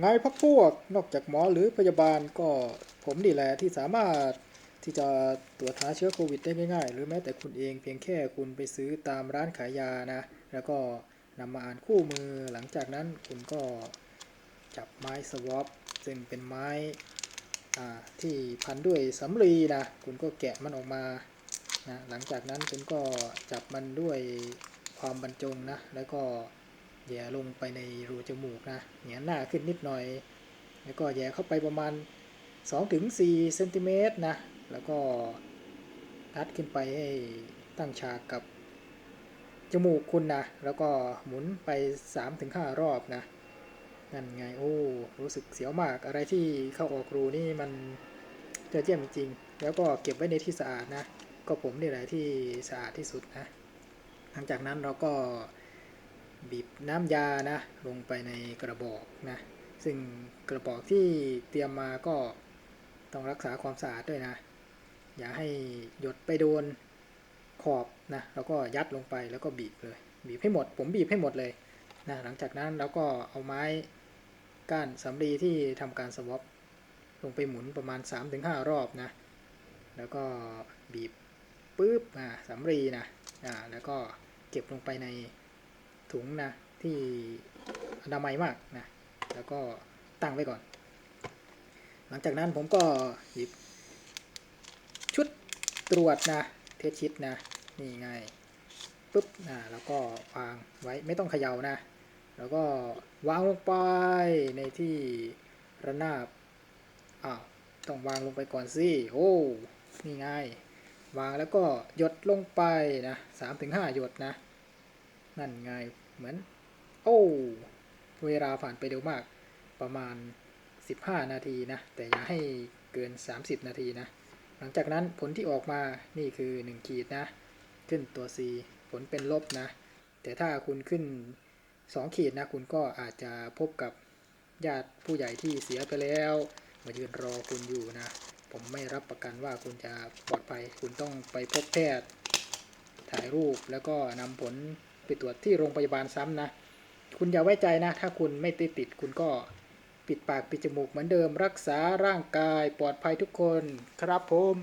ไงพักพวกนอกจากหมอหรือพยาบาลก็ผมนี่แหละที่สามารถที่จะตรวจหาเชื้อโควิดได้ง่ายๆ หรือแม้แต่คุณเองเพียงแค่คุณไปซื้อตามร้านขายยานะ แล้วก็นำมาอ่านคู่มือหลังจากนั้นคุณก็จับไม้สวอปซึ่งเป็นไม้ที่พันด้วยสำลีนะ คุณก็แกะมันออกมานะหลังจากนั้นคุณก็จับมันด้วยความบรรจงนะ แล้วก็ แย่ลงไปในรูจมูกนะเหนียนหน้าขึ้นนิดหน่อย แล้วก็แย่เข้าไปประมาณ 2-4เซนติเมตรนะ แล้วก็ทัดขึ้นไปให้ตั้งฉากกับจมูกคุณนะ แล้วก็หมุนไป 3-5 รอบนะ นั่นไง โอ้ รู้สึกเสียวมาก อะไรที่เข้าออกรูนี่มันเจอเจียมจริงๆแล้วก็เก็บไว้ในที่สะอาดนะ ก็ผมนี่แหละที่สะอาดที่สุดนะ หลังจากนั้นเราก็ บีบน้ำยานะลงไปในกระบอกนะซึ่งกระบอกที่เตรียมมาก็ต้องรักษาความสะอาดด้วยนะ อย่าให้หยดไปโดนขอบนะแล้วก็ยัดลงไปแล้วก็บีบเลย บีบให้หมด ผมบีบให้หมดเลยนะหลังจากนั้นเราก็เอาไม้ก้านสำลีที่ทำการสวอปลงไปหมุนประมาณ 3-5 รอบนะ แล้วก็บีบปุ๊บอ่าสำลีนะอ่าแล้วก็เก็บลงไปใน ถุงนะที่อนามัยมากนะแล้วก็ตั้งไว้ก่อน หลังจากนั้นผมก็หยิบชุดตรวจนะเทสชิดนะนี่ไงปุ๊บนะแล้วก็วางไว้ไม่ต้องเขย่านะ แล้วก็วางลงไปในที่ระนาบอ้าวต้องวางลงไปก่อนสิโอ้นี่ไงวางแล้วก็หยดลงไปนะสามถึงห้าหยดนะ นั่นไง เหมือน โอ้เวลาผ่านไปเร็วมากประมาณ 15 นาทีนะ แต่อย่าให้เกิน 30 นาทีนะ หลังจากนั้นผลที่ออกมานี่คือ 1 ขีดนะ ขึ้นตัว C ผลเป็นลบนะ แต่ถ้าคุณขึ้น 2 ขีดนะ คุณก็อาจจะพบกับญาติผู้ใหญ่ที่เสียไปแล้ว มายืนรอคุณอยู่นะ ผมไม่รับประกันว่าคุณจะปลอดภัย คุณต้องไปพบแพทย์ ถ่ายรูปแล้วก็นำผล ไปตรวจที่โรงพยาบาลซ้ำนะ คุณอย่าไว้ใจนะ ถ้าคุณไม่ติดติด คุณก็ปิดปากปิดจมูกเหมือนเดิม รักษาร่างกายปลอดภัยทุกคนครับผม